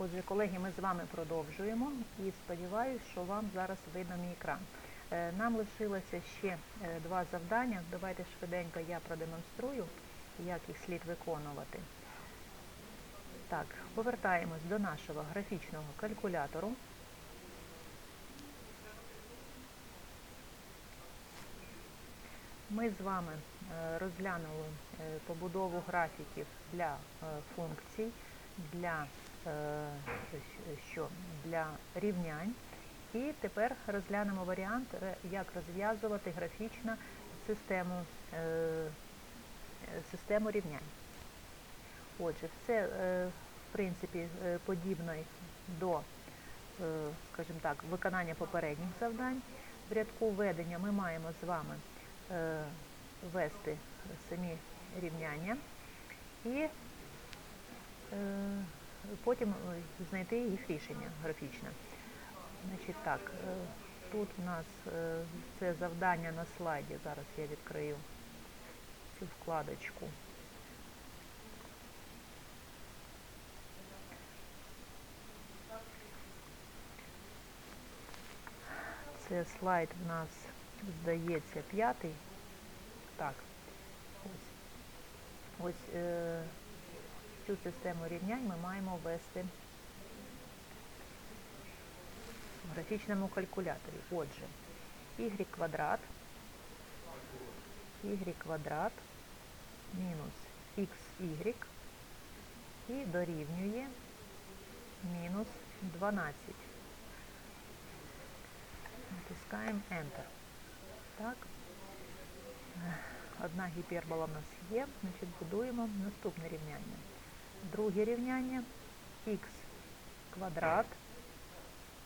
Отже, колеги, ми з вами продовжуємо і сподіваюся, що вам зараз видно мій екран. Е, Нам лишилося ще е, два завдання. Давайте швиденько я продемонструю, як їх слід виконувати. Так, повертаємось до нашого графічного калькулятору. Ми з вами е, розглянули побудову графіків для функцій, для, що, для рівнянь. І тепер розглянемо варіант, е, як розв'язувати графічно систему, е, е, систему рівнянь. Отже, все, е, в принципі, е, подібно до, е, скажімо так, виконання попередніх завдань. В рядку введення ми маємо з вами е, ввести самі рівняння і е, потім е, знайти їх рішення графічне. Значить так, е, тут у нас е, це завдання на слайді. Зараз я відкрию цю вкладочку. Це слайд в нас, здається, п'ятий. Так. Ось. Ось цю систему рівнянь ми маємо ввести в графічному калькуляторі. Отже, y квадрат, y квадрат мінус xy і дорівнює мінус 12. Натискаємо Enter. Так. Одна гіпербола в нас є. Значить, будуємо наступне рівняння. Друге рівняння х квадрат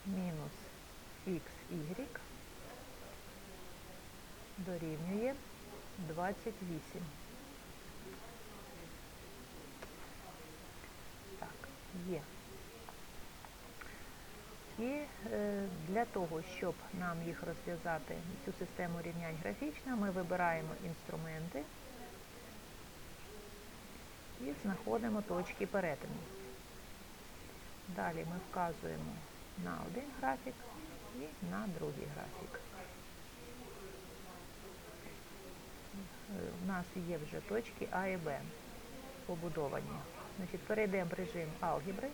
мінус xy дорівнює 28. Так, є. І е, для того, щоб нам їх розв'язати, цю систему рівнянь графічно, ми вибираємо інструменти і знаходимо точки перетину. Далі ми вказуємо на один графік і на другий графік. У нас є вже точки А і Б побудовані. Значить, перейдемо в режим алгебри,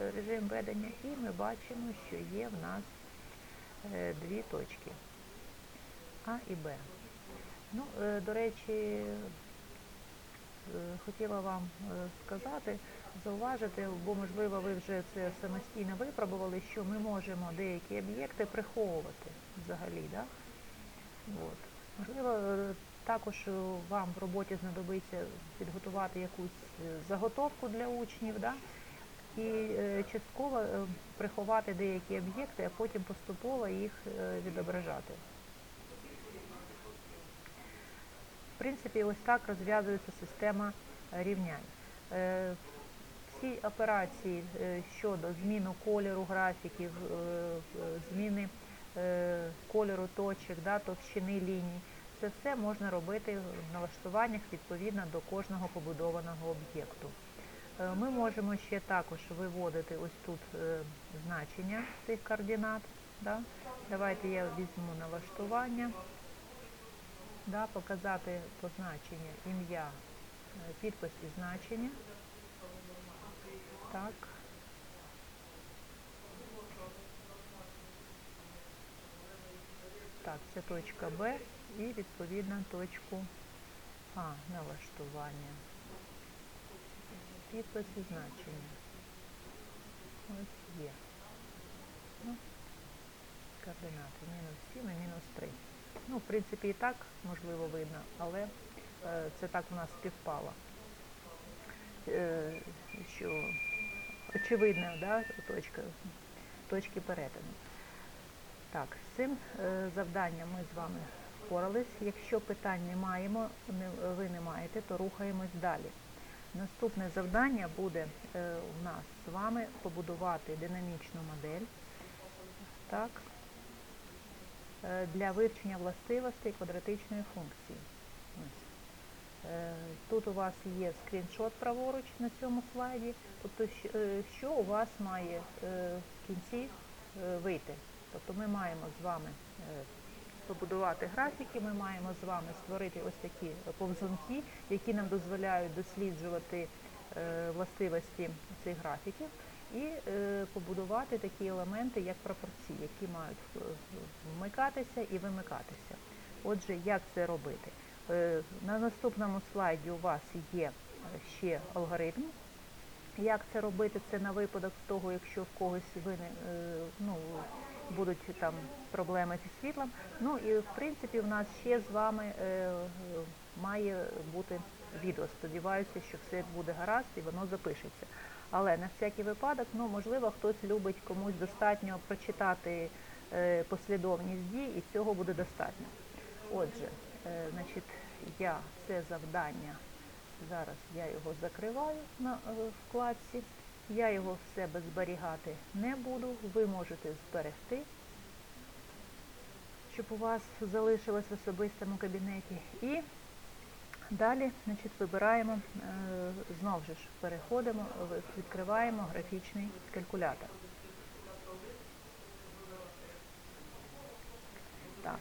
е, режим ведення, і ми бачимо, що є в нас е, дві точки А і Б. Ну, е, до речі, хотіла вам е, сказати, зауважити, бо можливо ви вже це самостійно випробували, що ми можемо деякі об'єкти приховувати взагалі. Да? От. Можливо, е, також е, вам в роботі знадобиться підготувати якусь е, заготовку для учнів, да? і е, частково е, приховати деякі об'єкти, а потім поступово їх е, відображати. В принципі, ось так розв'язується система е, рівнянь. Е, Всі операції е, щодо зміни кольору графіків, зміни кольору точок, да, товщини ліній, це все можна робити в налаштуваннях відповідно до кожного побудованого об'єкту. Ми можемо ще також виводити ось тут значення цих координат. Да. Давайте я візьму налаштування, да, показати позначення ім'я, е, підпис і значення. Так. Так, це точка Б і відповідно точку А, налаштування. Підпис і значення. Ось є. Ну, координати мінус 7 і мінус 3. Ну, в принципі, і так можливо видно, але е, це так у нас співпало. Е, що очевидна да, точка, точки перетину. Так, з цим е, завданням ми з вами впорались. Якщо питань не маємо, ви не маєте, то рухаємось далі. Наступне завдання буде у нас з вами побудувати динамічну модель так, для вивчення властивостей квадратичної функції. Е, Тут у вас є скріншот праворуч на цьому слайді, тобто е, що у вас має е, в кінці е, вийти. Тобто ми маємо з вами е, побудувати графіки, ми маємо з вами створити ось такі повзунки, які нам дозволяють досліджувати е, властивості цих графіків і е, побудувати такі елементи, як пропорції, які мають е, вмикатися і вимикатися. Отже, як це робити? Е, На наступному слайді у вас є ще алгоритм. Як це робити? Це на випадок того, якщо в когось вине, е, ну, будуть там проблеми зі світлом. Ну і в принципі в нас ще з вами має бути відео. Сподіваюся, що все буде гаразд і воно запишеться. Але на всякий випадок, ну можливо, хтось любить комусь достатньо прочитати е, послідовність дій, і цього буде достатньо. Отже, е, значить, я це завдання зараз я його закриваю на е, вкладці. Я його в себе зберігати не буду. Ви можете зберегти, щоб у вас залишилось в особистому кабінеті. І далі значить, вибираємо, е, знову ж переходимо, відкриваємо графічний калькулятор. Так.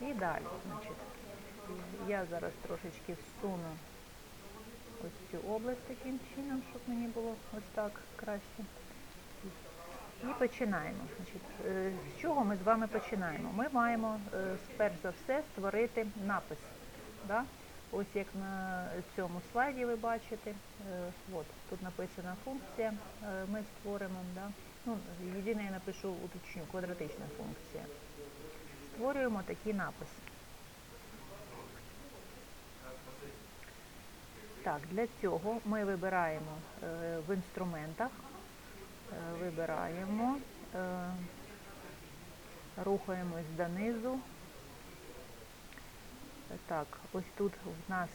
І далі, значить, я зараз трошечки всуну ось цю область таким чином, щоб мені було ось так краще. І починаємо. Значить, е, з чого ми з вами починаємо? Ми маємо е, перш за все створити напис. Да? Ось як на цьому слайді ви бачите, е, от, тут написана функція, ми створимо, да? ну, єдине я напишу, уточню, квадратична функція. Створюємо такий напис. Так, для цього ми вибираємо е, в інструментах, е, вибираємо, е, рухаємось донизу. Так, ось тут в нас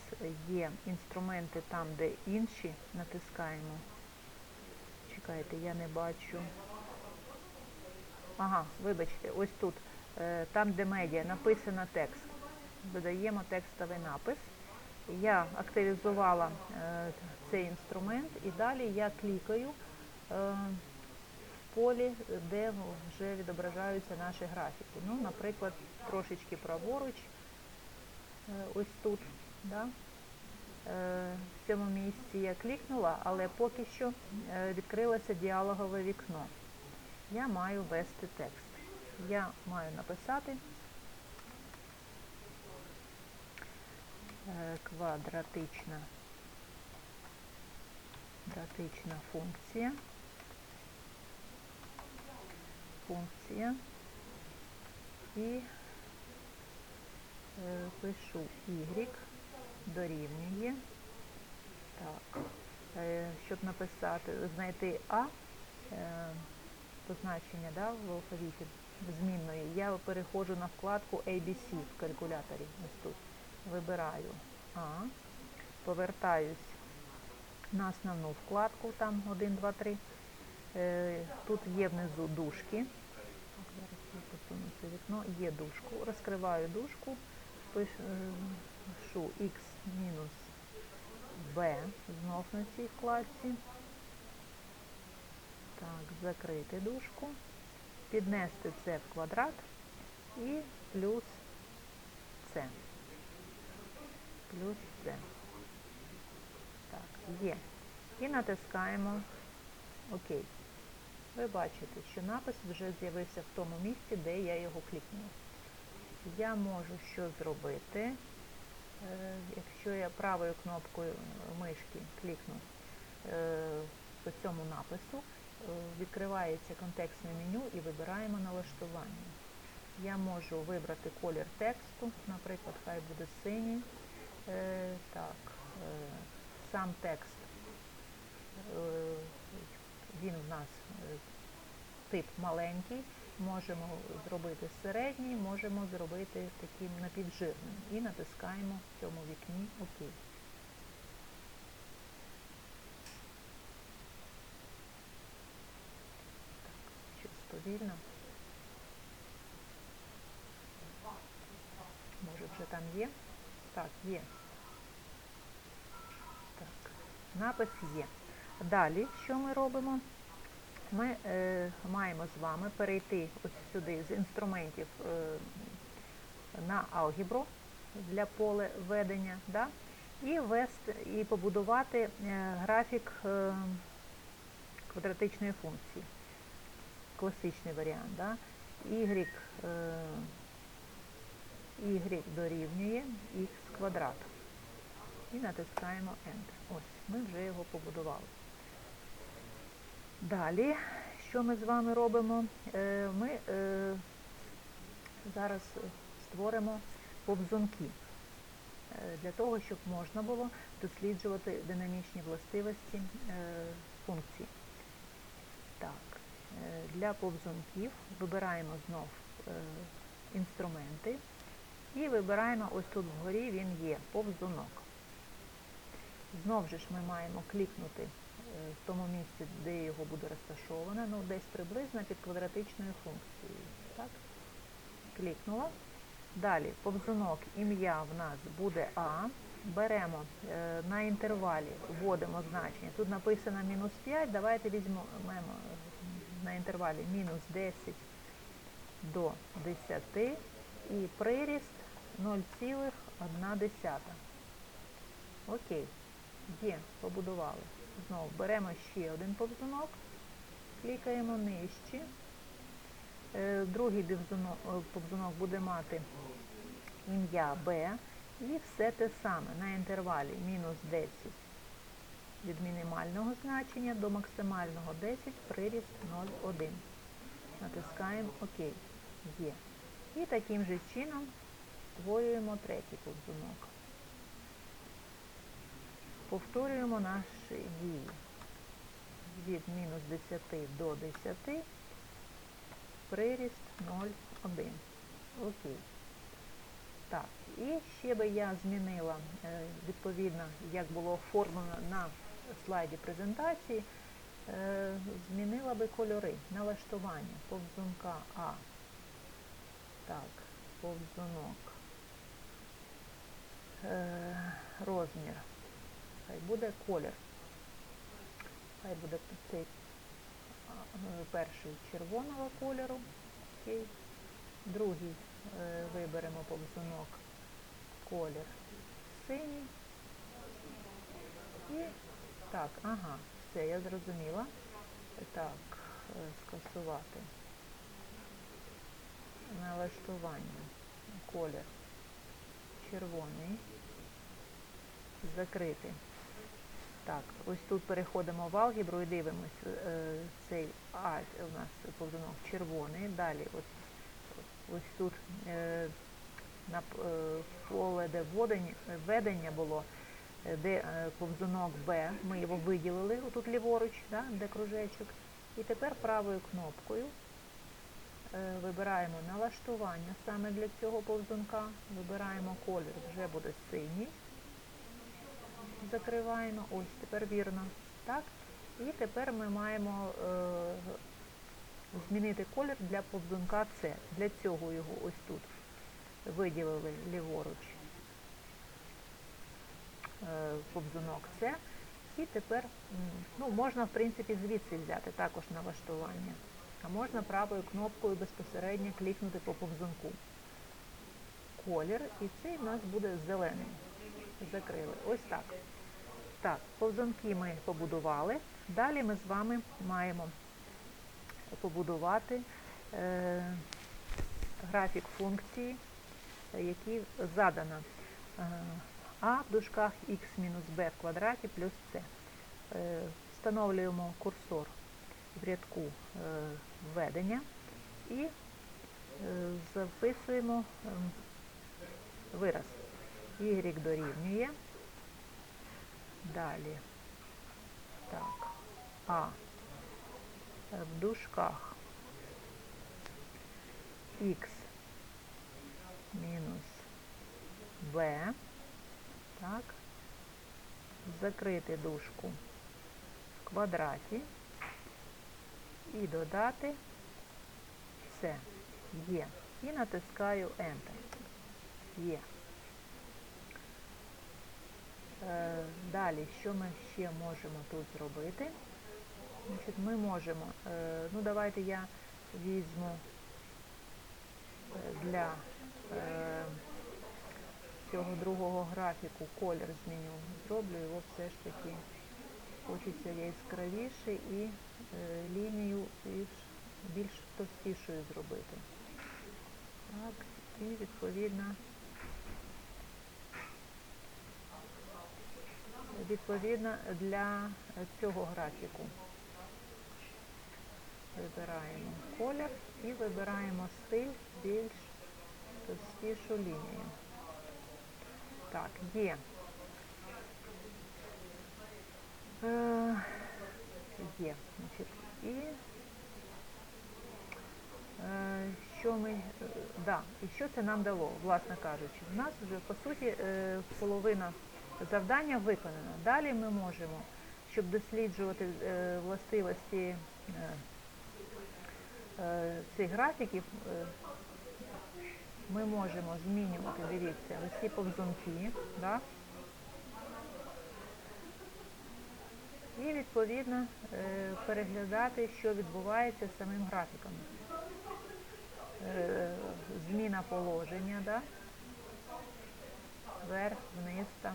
є інструменти там, де інші, натискаємо. Чекайте, я не бачу. Ага, вибачте, ось тут, там, де медіа, написано текст. Додаємо текстовий напис. Я активізувала е, цей інструмент і далі я клікаю е, в полі, де вже відображаються наші графіки. Ну, наприклад, трошечки праворуч, е, ось тут. Да? В цьому місці я клікнула, але поки що відкрилося діалогове вікно. Я маю ввести текст. Я маю написати е, квадратична квадратична функція. Функція. І е, пишу y дорівнює. Так. Е, щоб написати, знайти А, е, позначення да, в алфавіті змінної, я переходжу на вкладку ABC в калькуляторі. Ось тут. Вибираю А, повертаюсь на основну вкладку, там 1, 2, 3. Е, Тут є внизу дужки. Вікно. Є дужку. Розкриваю дужку, пишу x мінус b знов на цій вкладці. Так, закрити дужку, піднести це в квадрат і плюс це. Плюс це. Так, є. І натискаємо ОК. Ви бачите, що напис вже з'явився в тому місці, де я його клікнула. Я можу що зробити, е, якщо я правою кнопкою мишки клікну е, по цьому напису, е, відкривається контекстне меню і вибираємо налаштування. Я можу вибрати колір тексту, наприклад, хай буде синій. Е, Так, е, сам текст, е, він в нас тип маленький, можемо зробити середній, можемо зробити таким напівжирним. І натискаємо в цьому вікні ОК. повільно. Може вже там є? Так, є. Так, напис є. Далі, що ми робимо? Ми е, маємо з вами перейти ось сюди з інструментів е, на алгебру для поле ведення, да? і ввести, і побудувати е, графік е, квадратичної функції. Класичний варіант. Да? Y, е, y дорівнює х квадрат. І натискаємо Enter. Ось, ми вже його побудували. Далі, що ми з вами робимо? Е, Ми е, зараз створимо повзунки е, для того, щоб можна було досліджувати динамічні властивості функцій. Так, для повзунків вибираємо знов інструменти і вибираємо ось тут вгорі він є, повзунок. Знов же ж ми маємо клікнути е, в тому місці, де його буде розташовано, ну десь приблизно під квадратичною функцією. Так? Клікнула. Далі повзунок ім'я в нас буде А. Беремо е, на інтервалі, вводимо значення. Тут написано мінус 5, давайте візьмемо е, на інтервалі мінус 10 до 10 і приріст 0,1. Окей, є, побудували. Знову беремо ще один повзунок, клікаємо нижче. Е, Другий е, повзунок буде мати ім'я Б і все те саме на інтервалі мінус 10 від мінімального значення до максимального 10 приріст 0,1. Натискаємо ОК. Є. І таким же чином створюємо третій повзунок. Повторюємо наші дії. Від мінус 10 до 10 приріст 0,1. Окей. Так, і ще би я змінила, е, відповідно, як було оформлено на слайді презентації, е, змінила би кольори, налаштування повзунка А. Так, повзунок. Е, Розмір. Хай буде колір. Хай буде цей е, перший червоного кольору. Окей. Другий е, виберемо повзунок колір синій. І так, ага, все, я зрозуміла. Так, е, скасувати. Налаштування. Колір червоний. Закрити. Так, ось тут переходимо в алгебру і дивимось. е, Цей А у нас повзунок червоний. Далі ось, ось тут е, на е, поле, де введення було, де повзунок Б, ми його виділили, отут ліворуч, да, де кружечок. І тепер правою кнопкою вибираємо налаштування саме для цього повзунка. Вибираємо колір, вже буде синій закриваємо. Ось, тепер вірно. Так? І тепер ми маємо е, змінити колір для повзунка С. Для цього його ось тут виділили ліворуч е, повзунок С. І тепер ну, можна, в принципі, звідси взяти також налаштування. А можна правою кнопкою безпосередньо клікнути по повзунку. Колір, і цей в нас буде зелений. Закрили. Ось так. Так, повзунки ми побудували. Далі ми з вами маємо побудувати е, графік функції, які задано е, а в дужках х мінус b в квадраті плюс c. Е, встановлюємо курсор в рядку е, введення і е, записуємо е, вираз. Y дорівнює. Далі. Так. А. В дужках. Х мінус Б. Так. Закрити дужку в квадраті і додати Все. Є. І натискаю Enter. Є. Е, Далі, що ми ще можемо тут зробити? Значить, ми можемо, е, ну давайте я візьму е, для цього другого графіку колір зміню. Зроблю його все ж таки. Хочеться яскравіше і лінію більш товстішою зробити. Так, і відповідно, відповідно для цього графіку вибираємо колір і вибираємо стиль більш товстішу лінію. Так, є. Е, Є. Значить, і е, що ми, е, да, і що це нам дало, власне кажучи. У нас вже по суті е, половина завдання виконана. Далі ми можемо, щоб досліджувати е, властивості е, е, цих графіків, ми можемо змінювати, дивіться, ось повзунки, да? і відповідно переглядати, що відбувається з самим графіком. Зміна положення, да? вверх, вниз там,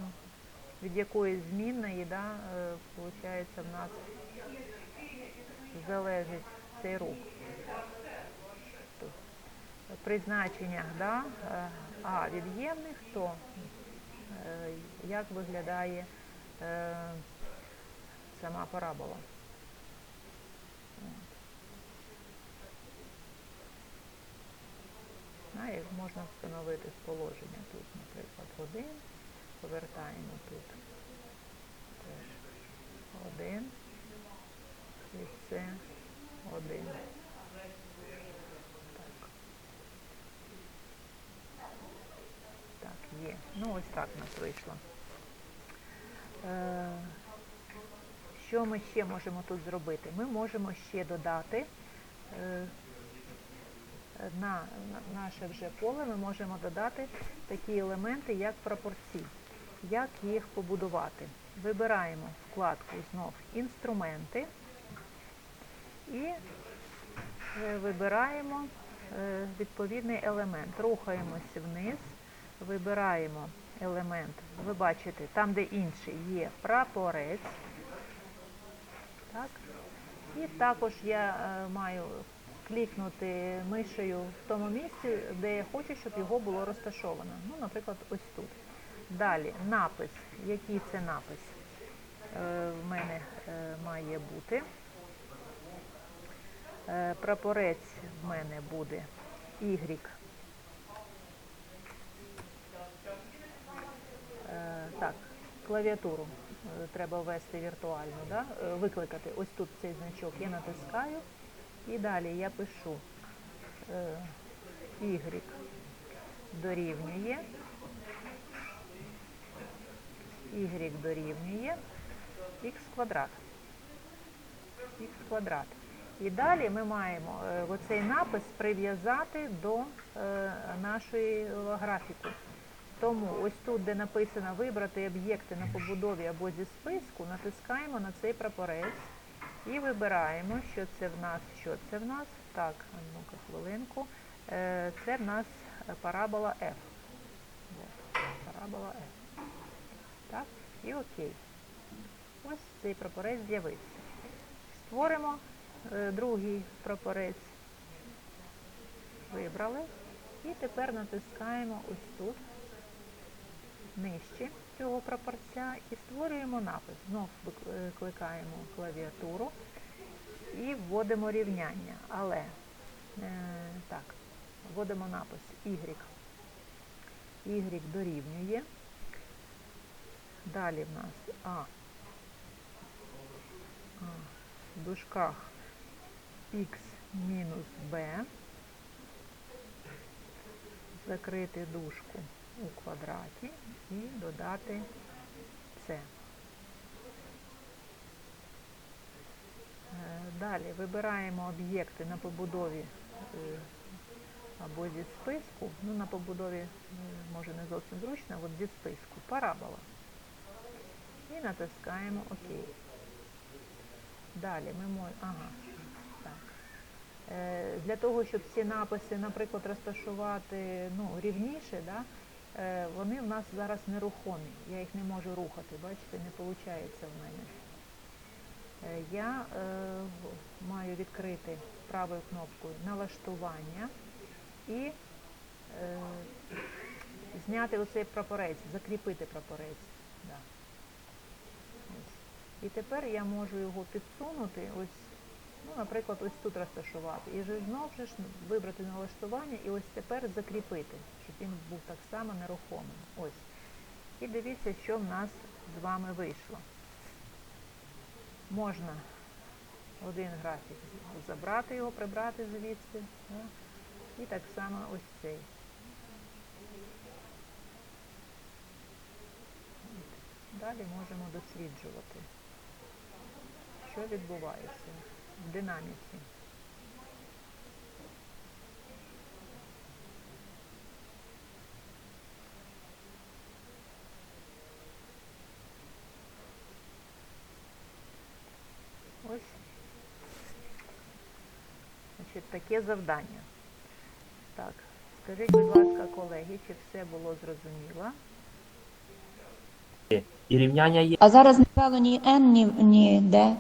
від якої змінної, да, е, виходить, в нас залежить цей рух. При значеннях да, е, а від'ємних, то е, як виглядає сама парабола. Як можна встановити з положення тут, наприклад, один, повертаємо тут теж один, і це один. Так. Так, є. Ну ось так у нас вийшло. Е, що ми ще можемо тут зробити? Ми можемо ще додати е, на наше вже поле, ми можемо додати такі елементи, як пропорції. Як їх побудувати? Вибираємо вкладку знов інструменти і е, вибираємо е, відповідний елемент. Рухаємось вниз, вибираємо елемент. Ви бачите, там, де інший, є прапорець. Так. І також я е, маю клікнути мишею в тому місці, де я хочу, щоб його було розташовано. Ну, наприклад, ось тут. Далі напис. Який це напис е, в мене е, має бути? Е, прапорець в мене буде Y. Так, клавіатуру треба ввести віртуальну, да? викликати. Ось тут цей значок я натискаю і далі я пишу Y дорівнює, Y дорівнює х квадрат. Х квадрат. І далі ми маємо е, оцей напис прив'язати до е, нашої графіку. Тому ось тут, де написано вибрати об'єкти на побудові або зі списку, натискаємо на цей прапорець і вибираємо, що це в нас, що це в нас. Так, ну-ка хвилинку. Е, Це в нас парабола F. Парабола F. Так, і окей. Ось цей прапорець з'явився. Створимо е, другий прапорець. Вибрали. І тепер натискаємо ось тут нижче цього прапорця і створюємо напис. Знов кликаємо клавіатуру і вводимо рівняння. Але е, так, вводимо напис Y. Y дорівнює. Далі в нас А. а в дужках X мінус B. Закрити дужку у квадраті і додати С. Далі вибираємо об'єкти на побудові або зі списку, ну на побудові може не зовсім зручно, от зі списку, парабола. І натискаємо ОК. Далі ми можемо. Ага. Е, Для того, щоб ці написи, наприклад, розташувати ну, рівніше, да, е, вони в нас зараз нерухомі. Я їх не можу рухати, бачите, не виходить в мене. Е, Я е, маю відкрити правою кнопкою налаштування і е, зняти оцей прапорець, закріпити прапорець. Да. І тепер я можу його підсунути, ось, ну, наприклад, ось тут розташувати. І вже знов же ж вибрати налаштування і ось тепер закріпити, щоб він був так само нерухомим. Ось. І дивіться, що в нас з вами вийшло. Можна один графік забрати його, прибрати звідси. І так само ось цей. Далі можемо досліджувати, що відбувається в динаміці. Ось. Значить, таке завдання. Так, скажіть, будь ласка, колеги, чи все було зрозуміло? І рівняння є А зараз не ввело ні N, ні, ні D.